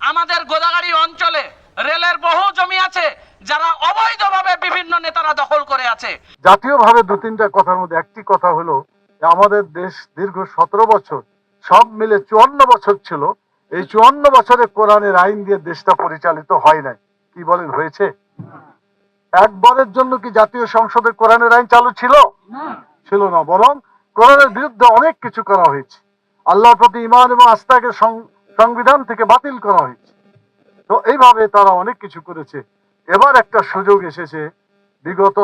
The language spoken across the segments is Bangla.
আমাদের গোদাগাড়ি অঞ্চলে রেলের বহু জমি আছে যারা অবৈধভাবে বিভিন্ন নেতারা দখল করে আছে। জাতীয়ভাবে দু তিনটা কথার মধ্যে একটি কথা হলো আমাদের দেশ দীর্ঘ সতেরো বছর সব মিলে চুয়ান্ন বছর ছিল। এই চুয়ান্ন বছরে কোরআনের আইন দিয়ে দেশটা পরিচালিত হয় নাই। কি বলেন হয়েছে? একবারের জন্য কি জাতীয় সংসদে কোরআনের আইন চালু ছিল? ছিল না বরং কোরআনের বিরুদ্ধে অনেক কিছু করা হয়েছে। আল্লাহর প্রতি ইমান এবং আস্থাকে সং- সংবিধান থেকে বাতিল করা হয়েছে। তো এইভাবে তারা অনেক কিছু করেছে। এবার একটা সুযোগ এসেছে। বিগত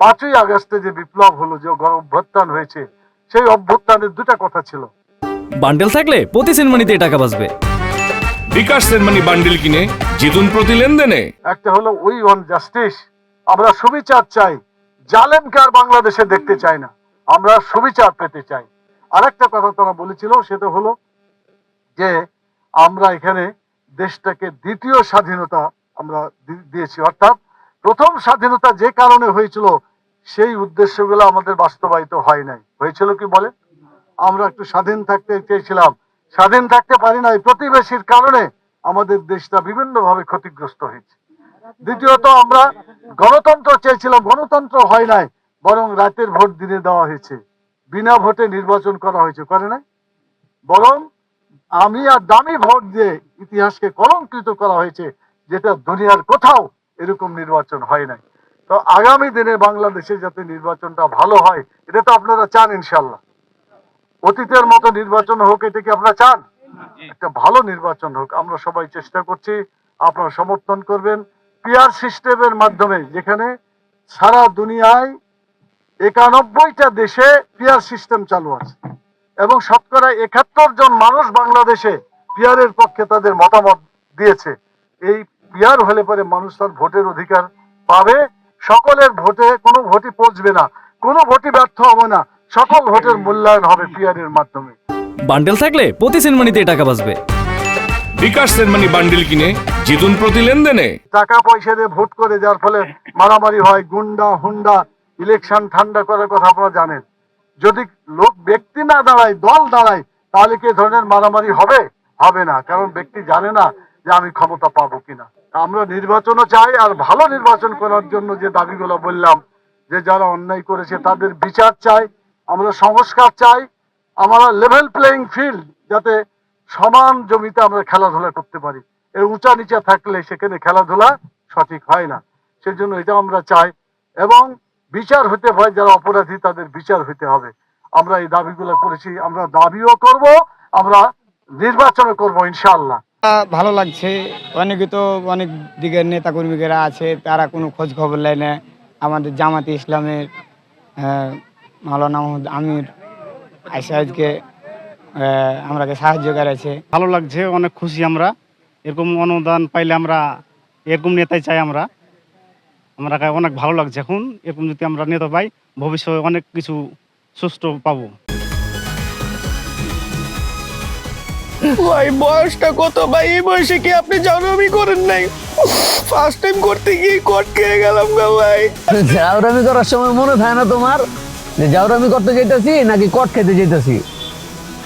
পাঁচই আগস্টে যে বিপ্লব হলো যে গণ অভ্যুত্থান হয়েছে সেই অভ্যুত্থানের দুটা কথা ছিল। বান্ডেল থাকলে প্রতি সেনমানিতে টাকা বাঁচবে। বিকাশ সেনমানি বান্ডিল কিনে জিতুন প্রতি লেনদেনে। একটা হলো উই ওয়ান জাস্টিস আমরা সুবিচার চাই। জালেমকে আর বাংলাদেশে দেখতে চাই না। আমরা সুবিচার পেতে চাই। আরেকটা কথা তারা বলেছিল সেটা হলো যে আমরা এখানে দেশটাকে দ্বিতীয় স্বাধীনতা আমরা দিয়েছি। অর্থাৎ প্রথম স্বাধীনতা যে কারণে হয়েছিল, সেই উদ্দেশ্যগুলো আমাদের বাস্তবায়িত হয় নাই। হয়েছিল কি বলে আমরা একটু স্বাধীন থাকতে চেয়েছিলাম। স্বাধীন থাকতে পারি নাই প্রতিবেশীর কারণে আমাদের দেশটা বিভিন্নভাবে ক্ষতিগ্রস্ত হয়েছে। দ্বিতীয়ত আমরা গণতন্ত্র চেয়েছিলাম, গণতন্ত্র হয় নাই, বরং রাতের ভোট দিনে দেওয়া হয়েছে। বিনা ভোটে নির্বাচন করা হয়েছে, করে নাই। বরং আমি আর দামি ভোট দিয়ে ইতিহাসকে কলঙ্কিত করা হয়েছে যেটা দুনিয়ার কোথাও এরকম নির্বাচন হয় নাই। তো আগামী দিনে বাংলাদেশে যাতে নির্বাচনটা ভালো হয় এটা তো আপনারা চান ইনশাল্লাহ অতীতের মতো নির্বাচন হোক এটা কি আপনারা চান? একটা ভালো নির্বাচন হোক আমরা সবাই চেষ্টা করছি আপনারা সমর্থন করবেন। পিয়ার সিস্টেমের মাধ্যমে যেখানে সারা দুনিয়ায় একানব্বইটা দেশে পিয়ার সিস্টেম চালু আছে। এবং শতকরা একাত্তর জন মানুষ বাংলাদেশে পিয়ারের পক্ষে তাদের মতামত দিয়েছে। এই পিয়ার হলে পরে মানুষ তার ভোটের অধিকার পাবে। সকলের ভোটে কোনো ভোটই পৌঁছবে না। কোনো ভোটই ব্যর্থ হবে না। সকল ভোটের মূল্যায়ন হবে পিয়ারের মাধ্যমে। বান্ডেল থাকলে প্রতি সেনমানিতে টাকা বাঁচবে। বিকাশ সেনমানি বান্ডিল কিনে জিতুন প্রতি লেনদেনে। টাকা পয়সা দিয়ে ভোট করে যার ফলে মারামারি হয় গুন্ডা হুন্ডা ইলেকশন ঠান্ডা করার কথা আপনারা জানেন। যদি লোক ব্যক্তি না দাঁড়ায়, দল দাঁড়ায়, তাহলে কি ধরনের মারামারি হবে? হবে না, কারণ ব্যক্তি জানে না যে আমি ক্ষমতা পাবো কিনা। আমরা নির্বাচনও চাই আর ভালো নির্বাচন করার জন্য যে দাবিগুলো বললাম, যে যারা অন্যায় করেছে তাদের বিচার চাই, আমরা সংস্কার চাই, আমরা লেভেল প্লেইং ফিল্ড যাতে সমান জমিতে আমরা খেলাধুলা করতে পারি। এর উঁচা নিচা থাকলে সেখানে খেলাধুলা সঠিক হয় না। সেজন্য এটা আমরা চাই এবং বিচার হতে হয় যারা অপরাধী তাদের বিচার হতে হবে। আমরা এই দাবিগুলো করেছি আমরা দাবিও করব আমরা নির্বাচনও করব ইনশাআল্লাহ। ভালো লাগছে। অনেকে তো অনেক দিকের নেতা কর্মীরা আছে তারা কোনো খোঁজ খবর নেয় না। আমাদের জামাতে ইসলামের আহ, মাওলানা মোহাম্মদ আমির আইসাজকে আমরাকে সাহায্য করেছে। ভালো লাগছে অনেক খুশি আমরা। এরকম অনুদান পাইলে আমরা এরকম নেতাই চাই আমরা। আমরা অনেক ভালো লাগছে এখন। এরকম যদি আমরা নেতা পাই ভবিষ্যতে অনেক কিছু সুস্থ পাবো। ভাই বয়সটা কত ভাই? এই বয়সে কি আপনি জানামি করেন নাই? ফার্স্ট টাইম করতে গিয়ে কট খেয়ে গেলাম গা ভাই। জাউরামি করার সময় মনে থাকে না তোমার? যে জাউরামি করতে যেতেছি নাকি কট খেতে যেতেছি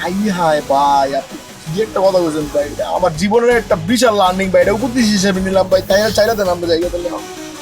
হাই হাই ভাই আপনি কি একটা কথা বলছেন ভাই? আমার জীবনের একটা বিশাল লার্নিং ভাই এটা উপদেশ হিসেবে নিলাম ভাই তাই চাইলে দেন আমরা জায়গা তাহলে।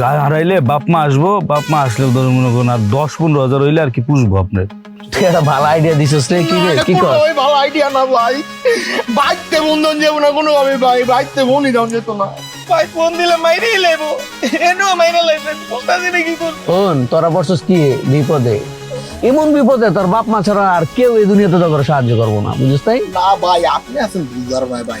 গা হারাইলে বাপ মা আসব বাপ মা আসলে ধরুন মনে করুন আর দশ পনেরো হাজার হইলে আর কি পুষবো আপনার তুই একটা ভালো আইডিয়া দিছিস রে কি রে কি কর? ওই ভালো আইডিয়া না ভাই। বাইকতে বন্ধন যাব না কোনো ভাবে ভাই বাইকতে বন্ধই দাম যেত না। ভাই ফোন দিলে মাইরেই লেবো। এনো মাইরে লাইছে বলতাছি না কি তোরা বসছিস কি বিপদে? এমন বিপদে তোর বাপ মা ছাড়া আর কেউ এই দুনিয়াতে তোর সাহায্য করব না বুঝিস তাই? না ভাই আপনি আছেন বুঝার ভাই ভাই।